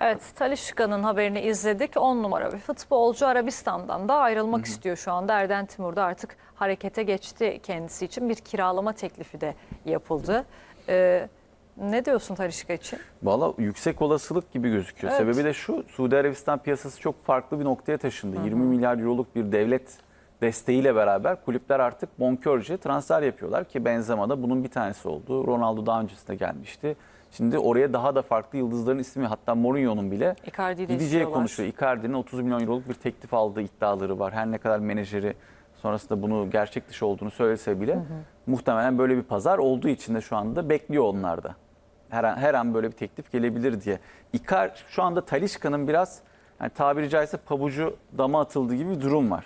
Evet, Talişka'nın haberini izledik. 10 numara bir futbolcu Arabistan'dan da ayrılmak istiyor şu anda. Erden Timur da artık harekete geçti kendisi için. Bir kiralama teklifi de yapıldı. Ee, ne diyorsun Talişka için? Valla yüksek olasılık gibi gözüküyor. Evet. Sebebi de şu, Suudi Arabistan piyasası çok farklı bir noktaya taşındı. 20 milyar euroluk bir devlet desteğiyle beraber kulüpler artık bonkörce transfer yapıyorlar ki Benzema da bunun bir tanesi oldu. Ronaldo daha öncesinde gelmişti. Şimdi oraya daha da farklı yıldızların ismi hatta Mourinho'nun bile Icardi'yi de gideceği istiyorlar. konuşuluyor. Icardi'nin 30 milyon euroluk bir teklif aldığı iddiaları var. Her ne kadar menajeri sonrasında bunu gerçek dışı olduğunu söylese bile muhtemelen böyle bir pazar olduğu için de şu anda bekliyor onlar da. Her an, her an böyle bir teklif gelebilir diye. Ikar şu anda Talişka'nın biraz yani tabiri caizse pabucu dama atıldığı gibi bir durum var.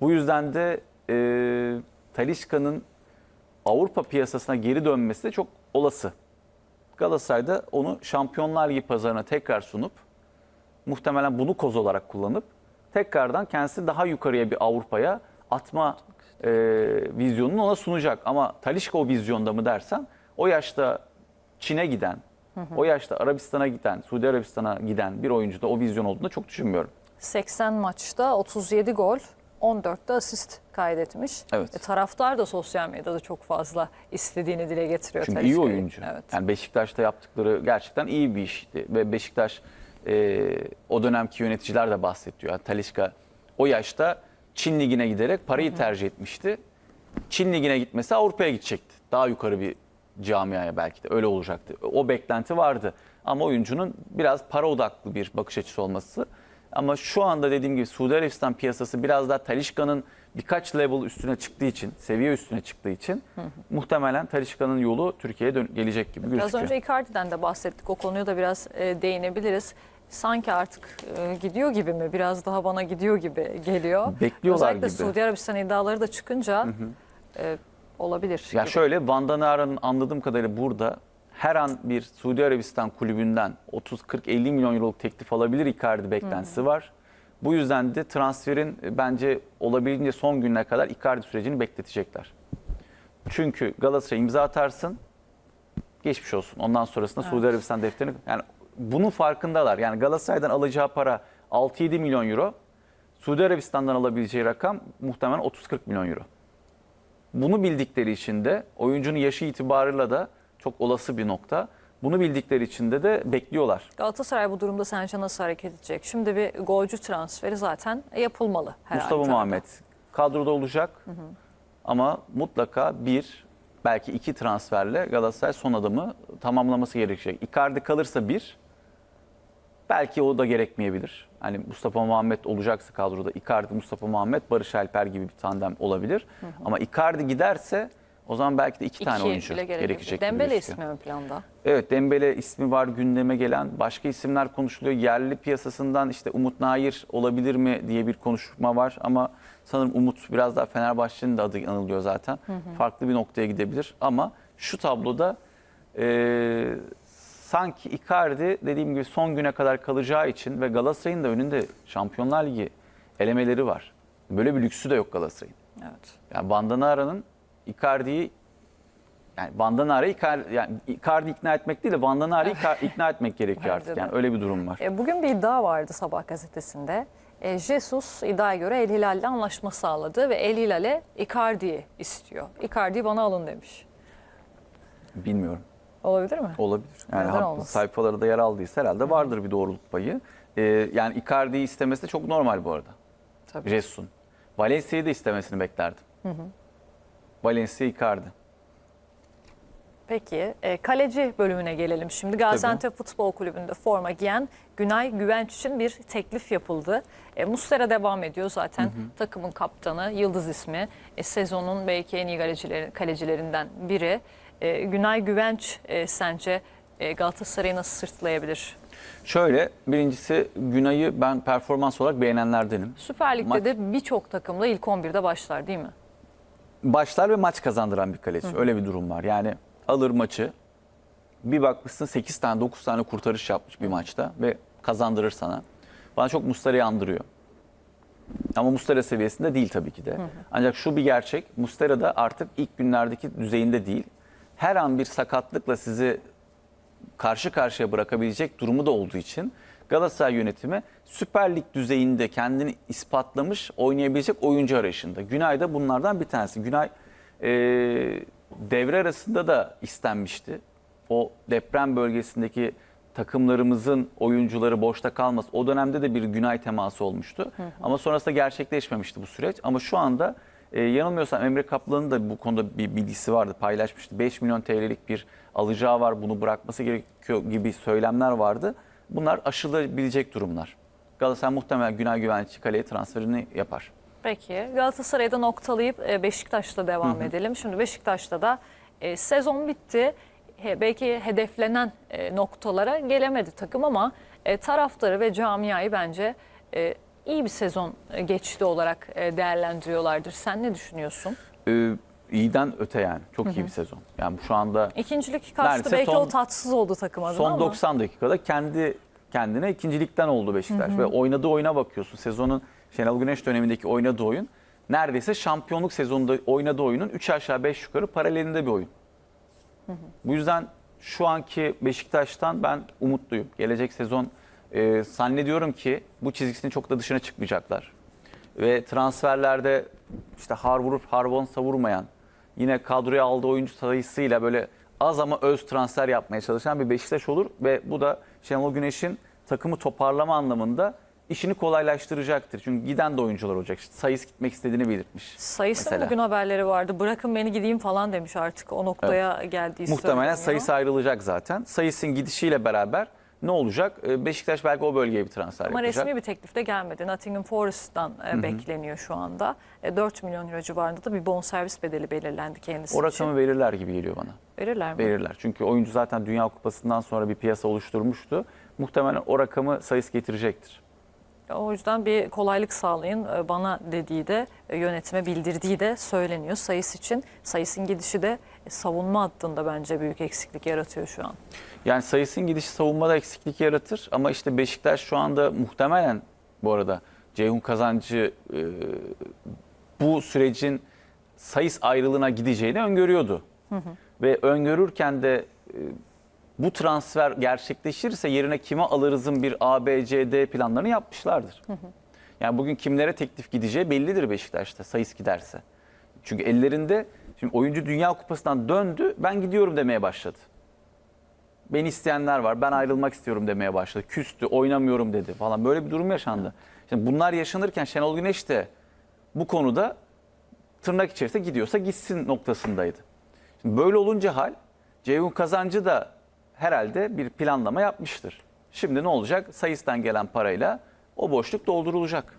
Bu yüzden de e, Talişka'nın Avrupa piyasasına geri dönmesi de çok olası. Galatasaray'da onu Şampiyonlar Ligi pazarına tekrar sunup muhtemelen bunu koz olarak kullanıp tekrardan kendisi daha yukarıya bir Avrupa'ya atma e, vizyonunu ona sunacak. Ama Talişka o vizyonda mı dersen o yaşta Çin'e giden, o yaşta Arabistan'a giden, Suudi Arabistan'a giden bir oyuncuda o vizyon olduğunu çok düşünmüyorum. 80 maçta 37 gol, 14 de asist kaydetmiş. Evet. E, taraftar da sosyal medyada çok fazla istediğini dile getiriyor Çünkü iyi Talisca'yı. oyuncu. Evet. Yani Beşiktaş'ta yaptıkları gerçekten iyi bir işti. Ve Beşiktaş e, o dönemki yöneticiler de bahsediyor. Yani Talisca o yaşta Çin Ligi'ne giderek parayı tercih etmişti. Çin Ligi'ne gitmesi Avrupa'ya gidecekti. Daha yukarı bir camiaya belki de öyle olacaktı. O beklenti vardı. Ama oyuncunun biraz para odaklı bir bakış açısı olması. Ama şu anda dediğim gibi Suudi Arabistan piyasası biraz daha Talişka'nın birkaç level üstüne çıktığı için, seviye üstüne çıktığı için muhtemelen Talişka'nın yolu Türkiye'ye gelecek gibi Biraz gözüküyor. önce Icardi'den de bahsettik. O konuya da biraz e, değinebiliriz. Sanki artık e, gidiyor gibi mi? Biraz daha bana gidiyor gibi geliyor. Bekliyorlar Özellikle gibi. Suudi Arabistan iddiaları da çıkınca e, olabilir. Ya gibi. şöyle Van Danara'nın anladığım kadarıyla burada her an bir Suudi Arabistan kulübünden 30 40 50 milyon euroluk teklif alabilir Icardi beklentisi var. Bu yüzden de transferin e, bence olabildiğince son gününe kadar Icardi sürecini bekletecekler. Çünkü Galatasaray imza atarsın geçmiş olsun. Ondan sonrasında Suudi Arabistan defterini yani bunun farkındalar. Yani Galatasaray'dan alacağı para 6-7 milyon euro. Suudi Arabistan'dan alabileceği rakam muhtemelen 30-40 milyon euro. Bunu bildikleri için de oyuncunun yaşı itibarıyla da çok olası bir nokta. Bunu bildikleri için de de bekliyorlar. Galatasaray bu durumda sence nasıl hareket edecek? Şimdi bir golcü transferi zaten yapılmalı her Mustafa. Muhammed kadroda olacak. Ama mutlaka bir belki iki transferle Galatasaray son adımı tamamlaması gerekecek. Icardi kalırsa bir belki o da gerekmeyebilir. Hani Mustafa Muhammed olacaksa kadroda Icardi, Mustafa Muhammed, Barış Alper gibi bir tandem olabilir. Ama Icardi giderse o zaman belki de iki, tane İki oyuncu bile gerekebilir. gerekecek. Dembele ismi ön planda. Evet Dembele ismi var gündeme gelen. Başka isimler konuşuluyor. Yerli piyasasından işte Umut Nair olabilir mi diye bir konuşma var. Ama sanırım Umut biraz daha Fenerbahçe'nin de adı anılıyor zaten. Farklı bir noktaya gidebilir. Ama şu tabloda e, sanki Icardi dediğim gibi son güne kadar kalacağı için ve Galatasaray'ın da önünde Şampiyonlar Ligi elemeleri var. Böyle bir lüksü de yok Galatasaray'ın. Evet. Yani Bandanara'nın Icardi'yi yani Bandanara'yı Icardi, yani Icardi ikna etmek değil de Bandanara'yı Icar- ikna etmek gerekiyor artık. Yani öyle bir durum var. E, bugün bir iddia vardı Sabah gazetesinde. E, Jesus iddiaya göre El Hilal'le anlaşma sağladı ve El Hilal'e Icardi'yi istiyor. Icardi'yi bana alın demiş. Bilmiyorum. Olabilir mi? Olabilir. Yani Neden ha- olmasın? sayfalarda yer aldıysa herhalde vardır bir doğruluk payı. Ee, yani Icardi'yi istemesi de çok normal bu arada. Tabii. Jesus'un. Valencia'yı da istemesini beklerdim. Valencia Icardi. Peki e, kaleci bölümüne gelelim şimdi. Gaziantep Futbol Kulübü'nde forma giyen Günay Güvenç için bir teklif yapıldı. E, Muslera devam ediyor zaten takımın kaptanı, yıldız ismi. E, sezonun belki en iyi kalecileri, kalecilerinden biri. E, Günay Güvenç e, sence e, Galatasaray'ı nasıl sırtlayabilir? Şöyle birincisi Günay'ı ben performans olarak beğenenlerdenim. Süper Lig'de Maç- de birçok takımda ilk 11'de başlar değil mi? Başlar ve maç kazandıran bir kaleci. Öyle bir durum var. Yani alır maçı. Bir bakmışsın 8 tane 9 tane kurtarış yapmış bir maçta ve kazandırır sana. Bana çok Muslera'yı andırıyor. Ama Mustera seviyesinde değil tabii ki de. Ancak şu bir gerçek. Mustera da artık ilk günlerdeki düzeyinde değil. Her an bir sakatlıkla sizi karşı karşıya bırakabilecek durumu da olduğu için Galatasaray yönetimi Süper Lig düzeyinde kendini ispatlamış oynayabilecek oyuncu arayışında. Günay da bunlardan bir tanesi. Günay e, devre arasında da istenmişti. O deprem bölgesindeki takımlarımızın oyuncuları boşta kalmaz. O dönemde de bir Günay teması olmuştu. Ama sonrasında gerçekleşmemişti bu süreç. Ama şu anda e, yanılmıyorsam Emre Kaplan'ın da bu konuda bir bilgisi vardı, paylaşmıştı. 5 milyon TL'lik bir alacağı var, bunu bırakması gerekiyor gibi söylemler vardı. Bunlar aşılabilecek durumlar. Galatasaray muhtemelen Günay Güvenlikçi kaleye transferini yapar. Peki Galatasaray'da noktalayıp e, Beşiktaş'la devam edelim. Şimdi Beşiktaş'ta da e, sezon bitti. He- belki hedeflenen e, noktalara gelemedi takım ama e, taraftarı ve camiayı bence e, iyi bir sezon e, geçti olarak e, değerlendiriyorlardır. Sen ne düşünüyorsun? Ee, iyiden öte yani. Çok iyi bir sezon. Yani şu anda İkincilik kaçtı. Belki son- o tatsız oldu takım adına Son ama. 90 dakikada kendi kendine ikincilikten oldu Beşiktaş ve oynadığı oyuna bakıyorsun. Sezonun Şenol Güneş dönemindeki oynadığı oyun neredeyse şampiyonluk sezonunda oynadığı oyunun 3 aşağı 5 yukarı paralelinde bir oyun. Bu yüzden şu anki Beşiktaş'tan ben umutluyum. Gelecek sezon e, zannediyorum ki bu çizgisinin çok da dışına çıkmayacaklar. Ve transferlerde işte har vurup harbon savurmayan, yine kadroya aldığı oyuncu sayısıyla böyle az ama öz transfer yapmaya çalışan bir Beşiktaş olur. Ve bu da Şenol Güneş'in takımı toparlama anlamında işini kolaylaştıracaktır. Çünkü giden de oyuncular olacak. Sayıs gitmek istediğini belirtmiş. Sayısın mesela. bugün haberleri vardı. Bırakın beni gideyim falan demiş artık. O noktaya geldiği Muhtemelen sayısı ayrılacak zaten. Sayısın gidişiyle beraber ne olacak? Ee, Beşiktaş belki o bölgeye bir transfer Ama yapacak. resmi bir teklif de gelmedi. Nottingham Forest'tan e, bekleniyor şu anda. E, 4 milyon euro civarında da bir bonservis bedeli belirlendi kendisi O için. rakamı verirler gibi geliyor bana. Verirler mi? Verirler. Çünkü oyuncu zaten Dünya Kupası'ndan sonra bir piyasa oluşturmuştu. Muhtemelen o rakamı sayıs getirecektir. O yüzden bir kolaylık sağlayın e, bana dediği de e, yönetime bildirdiği de söyleniyor sayıs için. Sayısın gidişi de e, savunma hattında bence büyük eksiklik yaratıyor şu an. Yani sayısın gidişi savunmada eksiklik yaratır ama işte Beşiktaş şu anda muhtemelen bu arada Ceyhun Kazancı bu sürecin sayıs ayrılığına gideceğini öngörüyordu. Ve öngörürken de bu transfer gerçekleşirse yerine kime alırızın bir A, B, C, D planlarını yapmışlardır. Yani bugün kimlere teklif gideceği bellidir Beşiktaş'ta sayıs giderse. Çünkü ellerinde şimdi oyuncu Dünya Kupası'ndan döndü ben gidiyorum demeye başladı. Beni isteyenler var. Ben ayrılmak istiyorum demeye başladı. Küstü, oynamıyorum dedi falan. Böyle bir durum yaşandı. Şimdi bunlar yaşanırken Şenol Güneş de bu konuda tırnak içerisinde gidiyorsa gitsin noktasındaydı. Şimdi böyle olunca hal Ceyhun Kazancı da herhalde bir planlama yapmıştır. Şimdi ne olacak? Sayıstan gelen parayla o boşluk doldurulacak.